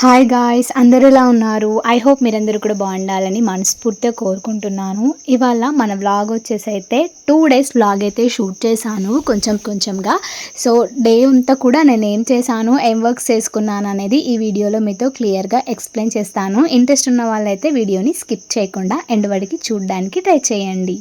Hi guys అందరూ ఎలా ఉన్నారు? ఐ హోప్ మీరందరూ కూడా బాగుండాలని మనస్ఫూర్తిగా కోరుకుంటున్నాను. ఇవాళ మన వ్లాగ్ వచ్చేసి అయితే టూ డేస్ వ్లాగ్ అయితే షూట్ చేశాను కొంచెం కొంచెంగా. సో డే అంతా కూడా నేను ఏం చేశాను ఏం వర్క్స్ చేసుకున్నాను అనేది ఈ వీడియోలో మీతో క్లియర్గా ఎక్స్ప్లెయిన్ చేస్తాను. ఇంట్రెస్ట్ ఉన్న వాళ్ళైతే వీడియోని స్కిప్ చేయకుండా ఎండ్ వరకు చూడడానికి ట్రై చేయండి.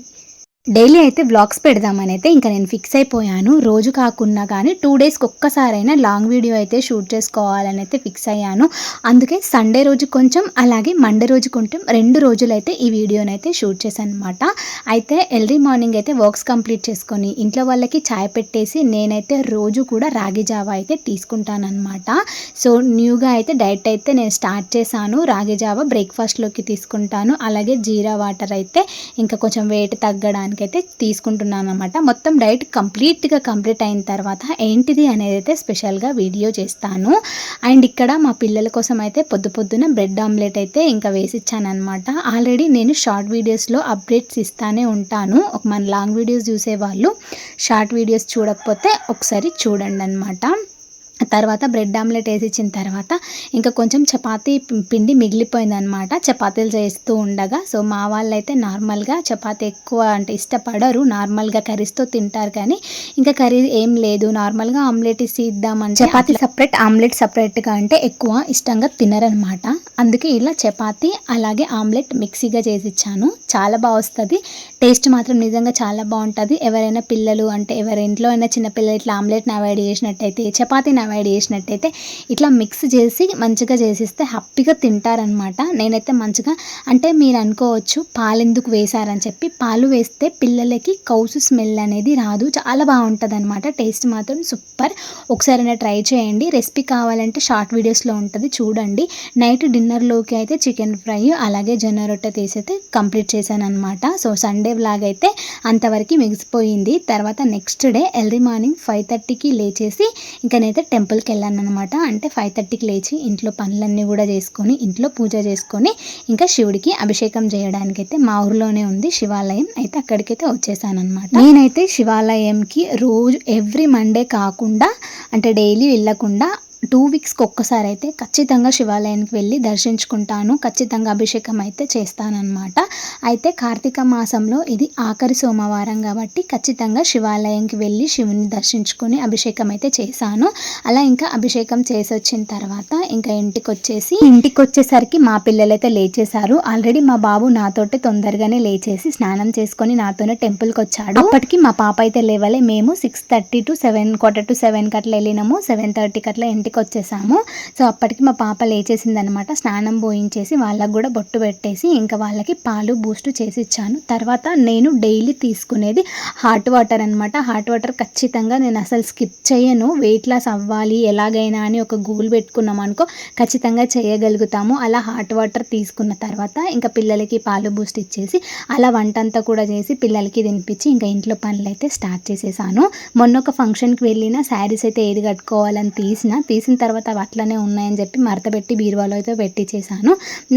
డైలీ అయితే వ్లాగ్స్ పెడదామని అయితే ఇంకా నేను ఫిక్స్ అయిపోయాను. రోజు కాకున్నా కానీ టూ డేస్కి ఒక్కసారైనా లాంగ్ వీడియో అయితే షూట్ చేసుకోవాలని అయితే ఫిక్స్ అయ్యాను. అందుకే సండే రోజు కొంచెం అలాగే మండే రోజు కొంచెం రెండు రోజులైతే ఈ వీడియోని అయితే షూట్ చేశాను అనమాట అయితే ఎర్లీ మార్నింగ్ అయితే వర్క్స్ కంప్లీట్ చేసుకొని ఇంట్లో వాళ్ళకి చాయ్ పెట్టేసి నేనైతే రోజు కూడా రాగి జావా అయితే తీసుకుంటానమాట సో న్యూగా అయితే డైట్ అయితే నేను స్టార్ట్ చేశాను. రాగి జావా బ్రేక్ఫాస్ట్లోకి తీసుకుంటాను. అలాగే జీరా వాటర్ అయితే ఇంకా కొంచెం వెయిట్ తగ్గడానికి అయితే తీసుకుంటున్నాను అనమాట మొత్తం డైట్ కంప్లీట్గా కంప్లీట్ అయిన తర్వాత ఏంటిది అనేది అయితే స్పెషల్గా వీడియో చేస్తాను. అండ్ ఇక్కడ మా పిల్లల కోసం అయితే పొద్దు పొద్దున బ్రెడ్ ఆమ్లెట్ అయితే ఇంకా వేసిచ్చానమాట అనమాట ఆల్రెడీ నేను షార్ట్ వీడియోస్లో అప్డేట్స్ ఇస్తానే ఉంటాను. ఒక మన లాంగ్ వీడియోస్ చూసేవాళ్ళు షార్ట్ వీడియోస్ చూడకపోతే ఒకసారి చూడండి అనమాట తర్వాత బ్రెడ్ ఆమ్లెట్ వేసి ఇచ్చిన తర్వాత ఇంకా కొంచెం చపాతీ పిండి మిగిలిపోయింది అనమాట చపాతీలు చేస్తూ ఉండగా సో మా వాళ్ళు అయితే నార్మల్గా చపాతీ ఎక్కువ అంటే ఇష్టపడరు. నార్మల్గా కర్రీస్తో తింటారు కానీ ఇంకా కర్రీ ఏం లేదు. నార్మల్గా ఆమ్లెట్ ఇసి ఇద్దామని చపాతీ సపరేట్ ఆమ్లెట్ సపరేట్గా అంటే ఎక్కువ ఇష్టంగా తినరనమాట అందుకే ఇలా చపాతీ అలాగే ఆమ్లెట్ మిక్సీగా చేసి ఇచ్చాను చాలా బాగా వస్తుంది. టేస్ట్ మాత్రం నిజంగా చాలా బాగుంటుంది ఎవరైనా పిల్లలు అంటే ఎవరి ఇంట్లో అయినా చిన్నపిల్లలు ఇట్లా ఆమ్లెట్ని అవాయిడ్ చేసినట్టయితే చపాతీని అవాయిడ్ చేసినట్టయితే ఇట్లా మిక్స్ చేసి మంచిగా చేసిస్తే హ్యాపీగా తింటారనమాట నేనైతే మంచిగా అంటే మీరు అనుకోవచ్చు పాలు ఎందుకు వేశారని చెప్పి పాలు వేస్తే పిల్లలకి కౌసు స్మెల్ అనేది రాదు. చాలా బాగుంటుంది అనమాట టేస్ట్ మాత్రం సూపర్. ఒకసారి ట్రై చేయండి. రెసిపీ కావాలంటే షార్ట్ వీడియోస్లో ఉంటుంది. చూడండి. నైట్ డిన్నర్లోకి అయితే చికెన్ ఫ్రై అలాగే జొన్న రొట్టె తీసి అయితే కంప్లీట్ చేశాను అనమాట సో సండే వ్లాగ్ అయితే అంతవరకు మిగిసిపోయింది. తర్వాత next day early morning five థర్టీకి లేచేసి ఇంకా నేనైతే టెంపుల్కి వెళ్ళాను అనమాట అంటే ఫైవ్ థర్టీకి లేచి ఇంట్లో పనులన్నీ కూడా చేసుకొని ఇంట్లో పూజ చేసుకొని ఇంకా శివుడికి అభిషేకం చేయడానికి అయితే మా ఊర్లోనే ఉంది శివాలయం. అయితే అక్కడికైతే వచ్చేసాను అనమాట నేనైతే శివాలయంకి రోజు ఎవ్రీ మండే కాకుండా అంటే డైలీ వెళ్ళకుండా టూ వీక్స్కి ఒక్కసారి అయితే ఖచ్చితంగా శివాలయానికి వెళ్ళి దర్శించుకుంటాను. ఖచ్చితంగా అభిషేకం అయితే చేస్తానన్నమాట. అయితే కార్తీక మాసంలో ఇది ఆఖరి సోమవారం కాబట్టి ఖచ్చితంగా శివాలయంకి వెళ్ళి శివుని దర్శించుకొని అభిషేకం అయితే చేశాను. అలా ఇంకా అభిషేకం చేసి వచ్చిన తర్వాత ఇంకా ఇంటికి వచ్చేసి ఇంటికి వచ్చేసరికి మా పిల్లలైతే లేచేశారు. ఆల్రెడీ మా బాబు నాతోటి తొందరగానే లేచేసి స్నానం చేసుకొని నాతోనే టెంపుల్కి వచ్చాడు అప్పటికి మా పాప అయితే లేవలే. మేము six thirty to seven quarter to సెవెన్కి అట్లా వెళ్ళినాము. సెవెన్ థర్టీకి అట్లా ఇంటికి ఇంటికి వచ్చేసాము సో అప్పటికి మా పాప లేచేసింది అనమాట స్నానం పోయించేసి వాళ్ళకు కూడా బొట్టు పెట్టేసి ఇంకా వాళ్ళకి పాలు బూస్ట్ చేసి ఇచ్చాను. తర్వాత నేను డైలీ తీసుకునేది హాట్ వాటర్ అనమాట. హాట్ వాటర్ ఖచ్చితంగా నేను అసలు స్కిప్ చేయను. వెయిట్ లాస్ అవ్వాలి ఎలాగైనా అని ఒక గోల్ పెట్టుకున్నాం అనుకో ఖచ్చితంగా చేయగలుగుతాము. అలా హాట్ వాటర్ తీసుకున్న తర్వాత ఇంకా పిల్లలకి పాలు బూస్ట్ ఇచ్చేసి అలా వంట అంతా కూడా చేసి పిల్లలకి తినిపించి ఇంకా ఇంట్లో పనులు అయితే స్టార్ట్ చేసేసాను. మొన్న ఒక ఫంక్షన్కి వెళ్ళిన శారీస్ అయితే ఏది కట్టుకోవాలని తీసిన తీసి చేసిన తర్వాత అవి అట్లనే ఉన్నాయని చెప్పి మరత పెట్టి బీరువాలో అయితే పెట్టించేసాను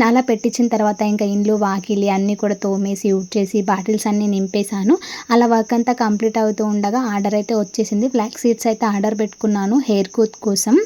అలా పెట్టించిన తర్వాత ఇంకా ఇండ్లు వాకిలి అన్నీ కూడా తోమేసి యూట్ చేసి బాటిల్స్ అన్నీ నింపేశాను అలా వర్క్ అంతా కంప్లీట్ అవుతూ ఉండగా ఆర్డర్ అయితే వచ్చేసింది. ఫ్లాక్ సీడ్స్ అయితే ఆర్డర్ పెట్టుకున్నాను హెయిర్ కూత్ కోసం.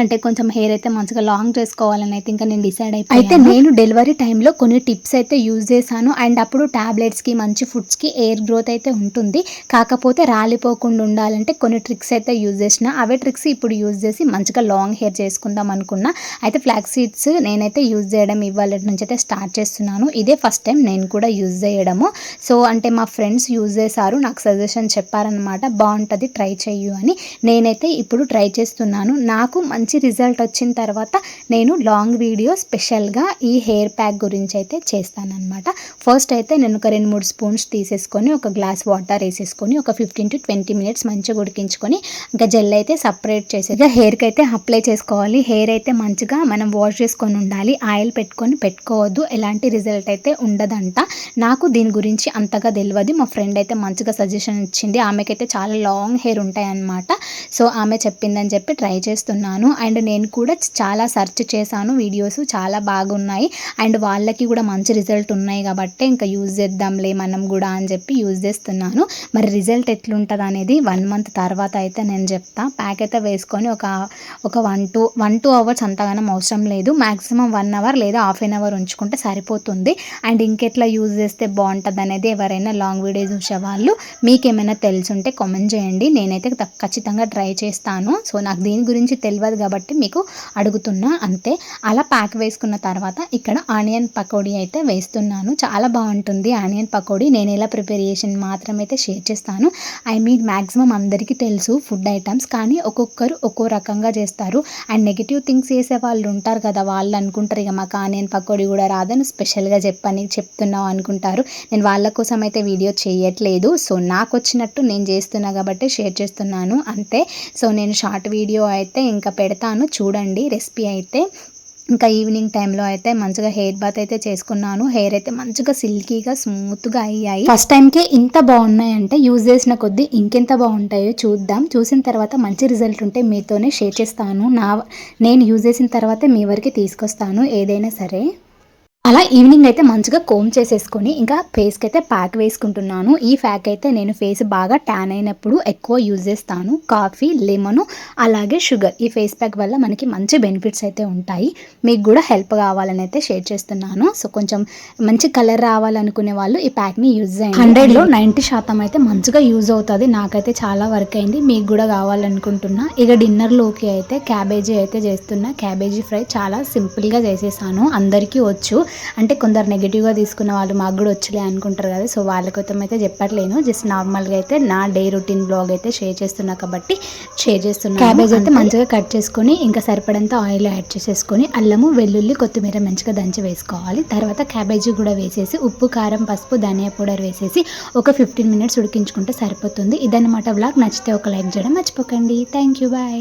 అంటే కొంచెం హెయిర్ అయితే మంచిగా లాంగ్ చేసుకోవాలని అయితే ఇంకా నేను డిసైడ్ అయిపోయి అయితే నేను డెలివరీ టైంలో కొన్ని టిప్స్ అయితే యూజ్ చేశాను. అండ్ అప్పుడు ట్యాబ్లెట్స్కి మంచి ఫుడ్స్కి ఎయిర్ గ్రోత్ అయితే ఉంటుంది. కాకపోతే రాలిపోకుండా ఉండాలంటే కొన్ని ట్రిక్స్ అయితే యూజ్ చేసిన. అవే ట్రిక్స్ ఇప్పుడు యూజ్ చేసి మంచిగా లాంగ్ హెయిర్ చేసుకుందాం అనుకున్నా. అయితే ఫ్లాక్ సీడ్స్ నేనైతే యూజ్ చేయడం ఇవాళ నుంచి అయితే స్టార్ట్ చేస్తున్నాను. ఇదే ఫస్ట్ టైం నేను కూడా యూజ్ చేయడము. సో అంటే మా ఫ్రెండ్స్ యూజ్ చేశారు. నాకు సజెషన్ చెప్పారనమాట బాగుంటుంది ట్రై చెయ్యు అని. నేనైతే ఇప్పుడు ట్రై చేస్తున్నాను. నాకు మంచి రిజల్ట్ వచ్చిన తర్వాత నేను లాంగ్ వీడియో స్పెషల్గా ఈ హెయిర్ ప్యాక్ గురించి అయితే చేస్తానన్నమాట. ఫస్ట్ అయితే నేను ఒక రెండు మూడు స్పూన్స్ తీసేసుకొని ఒక గ్లాస్ వాటర్ వేసేసుకొని ఒక ఫిఫ్టీన్ టు ట్వంటీ మినిట్స్ మంచిగా ఉడికించుకొని ఇంకా జెల్ అయితే సపరేట్ చేసే ఇక హెయిర్కి అయితే అప్లై చేసుకోవాలి. హెయిర్ అయితే మంచిగా మనం వాష్ చేసుకొని ఉండాలి. ఆయిల్ పెట్టుకొని పెట్టుకోవద్దు. ఎలాంటి రిజల్ట్ అయితే ఉండదంట. నాకు దీని గురించి అంతగా తెలియదు మా ఫ్రెండ్ అయితే మంచిగా సజెషన్ ఇచ్చింది. ఆమెకైతే చాలా లాంగ్ హెయిర్ ఉంటాయన్నమాట. సో ఆమె చెప్పిందని చెప్పి ట్రై చేస్తున్నాను. అండ్ నేను కూడా చాలా సెర్చ్ చేశాను వీడియోస్ చాలా బాగున్నాయి. అండ్ వాళ్ళకి కూడా మంచి రిజల్ట్ ఉన్నాయి కాబట్టి ఇంకా యూజ్ చేద్దాంలే మనం కూడా అని చెప్పి యూజ్ చేస్తున్నాను. మరి రిజల్ట్ ఎట్లుంటుంది అనేది వన్ మంత్ తర్వాత అయితే నేను చెప్తా. ప్యాక్ అయితే వేసుకొని ఒక ఒక one two one two hours అంతగానం అవసరం లేదు. మ్యాక్సిమం వన్ అవర్ లేదా హాఫ్ ఎన్ అవర్ ఉంచుకుంటే సరిపోతుంది. అండ్ ఇంకెట్లా యూజ్ చేస్తే బాగుంటుంది అనేది ఎవరైనా లాంగ్ వీడియో చూసేవాళ్ళు వాళ్ళు తెలుసుంటే కామెంట్ చేయండి. నేనైతే త- ఖచ్చితంగా ట్రై చేస్తాను. సో నాకు దీని గురించి తెలియదు కాబట్టి మీకు అడుగుతున్నా అంతే. అలా ప్యాక్ వేసుకున్న తర్వాత ఇక్కడ ఆనియన్ పకోడీ అయితే వేస్తున్నాను. చాలా బాగుంటుంది ఆనియన్ పకోడీ. నేను ఎలా ప్రిపేర్ చేసిన మాత్రం అయితే షేర్ చేస్తాను. ఐ మీన్ మ్యాక్సిమం అందరికీ తెలుసు ఫుడ్ ఐటమ్స్. కానీ ఒక్కొక్కరు ఒక్కో రకంగా చేస్తారు. అండ్ నెగిటివ్ థింగ్స్ చేసే వాళ్ళు ఉంటారు కదా. వాళ్ళు అనుకుంటారు ఇక మాకు ఆనియన్ పకోడీ కూడా రాదని స్పెషల్గా చెప్పని చెప్తున్నావు అనుకుంటారు. నేను వాళ్ళ కోసం అయితే వీడియో చేయట్లేదు. సో నాకు వచ్చినట్టు నేను చేస్తున్నా కాబట్టి షేర్ చేస్తున్నాను. అంతే. సో నేను షార్ట్ వీడియో అయితే ఇంకా పెడతాను. చూడండి రెసిపీ అయితే. ఇంకా ఈవినింగ్ టైంలో అయితే మంచిగా హెయిర్ బాత్ అయితే చేసుకున్నాను. హెయిర్ అయితే మంచిగా సిల్కీగా స్మూత్గా అయ్యాయి. ఫస్ట్ టైంకే ఇంత బాగున్నాయంటే యూజ్ చేసిన కొద్దీ ఇంకెంత బాగుంటాయో చూద్దాం. చూసిన తర్వాత మంచి రిజల్ట్ ఉంటే మీతోనే షేర్ చేస్తాను. నా నేను యూజ్ చేసిన తర్వాతే మీ వరకు తీసుకొస్తాను. ఏదైనా సరే. అలా ఈవినింగ్ అయితే మంచిగా కోమ్ చేసేసుకొని ఇంకా ఫేస్కి అయితే ప్యాక్ వేసుకుంటున్నాను. ఈ ప్యాక్ అయితే నేను ఫేస్ బాగా ట్యాన్ అయినప్పుడు ఎక్కువ యూజ్ చేస్తాను. కాఫీ లెమన్ అలాగే షుగర్ ఈ ఫేస్ ప్యాక్ వల్ల మనకి మంచి బెనిఫిట్స్ అయితే ఉంటాయి. మీకు కూడా హెల్ప్ కావాలని అయితే షేర్ చేస్తున్నాను. సో కొంచెం మంచి కలర్ రావాలనుకునే వాళ్ళు ఈ ప్యాక్ని యూజ్ చేయండి. హండ్రెడ్లో నైంటీ శాతం అయితే మంచిగా యూజ్ అవుతుంది. నాకైతే చాలా వర్క్ అయింది. మీకు కూడా కావాలనుకుంటున్నా. ఇక డిన్నర్లోకి అయితే క్యాబేజీ అయితే చేస్తున్నా. క్యాబేజీ ఫ్రై చాలా సింపుల్గా చేసేసాను. అందరికీ వచ్చు. అంటే కొందరు నెగిటివ్గా తీసుకున్న వాళ్ళు మాకు కూడా వచ్చలే అనుకుంటారు కదా. సో వాళ్ళ కోసం అయితే చెప్పట్లేను. జస్ట్ నార్మల్గా అయితే నా డే రొటీన్ బ్లాగ్ అయితే షేర్ చేస్తున్నా కాబట్టి షేర్ చేస్తున్నా. క్యాబేజ్ అయితే మంచిగా కట్ చేసుకొని ఇంకా సరిపడంత ఆయిల్ యాడ్ చేసేసుకొని అల్లము వెల్లుల్లి కొత్తిమీర మంచిగా దంచి వేసుకోవాలి. తర్వాత క్యాబేజీ కూడా వేసేసి ఉప్పు కారం పసుపు ధనియా పౌడర్ వేసేసి ఒక ఫిఫ్టీన్ మినిట్స్ ఉడికించుకుంటే సరిపోతుంది. ఇదన్నమాట బ్లాగ్ నచ్చితే ఒక లైక్ చేయడం మర్చిపోకండి. Thank you bye